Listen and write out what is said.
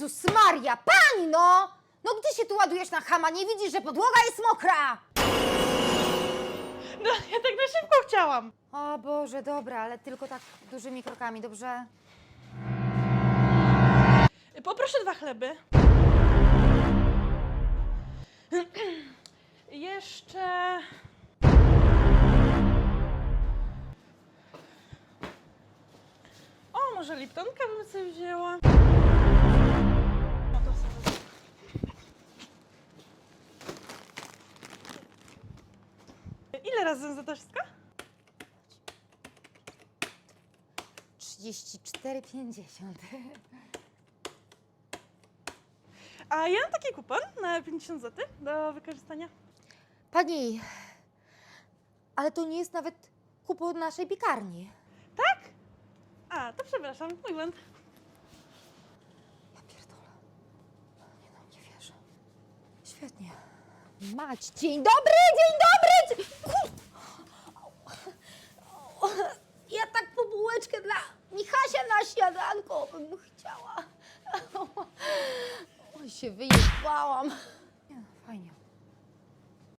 Jezus Maria, pani no! No gdzie się tu ładujesz na chama? Nie widzisz, że podłoga jest mokra? No, ja tak na szybko chciałam. O Boże, dobra, ale tylko tak dużymi krokami, dobrze? Poproszę dwa chleby. Jeszcze. O, może Liptonka bym sobie wzięła. Ile razem za to wszystko? 34,50. A ja mam taki kupon na 50 zł do wykorzystania. Pani, ale to nie jest nawet kupon naszej piekarni. Tak? A, to przepraszam, mój błąd. Ja pierdolę. Nie no, nie wierzę. Świetnie. Mać, dzień dobry, dzień dobry! Śniadanko bym chciała. Oj, się wyjebałam.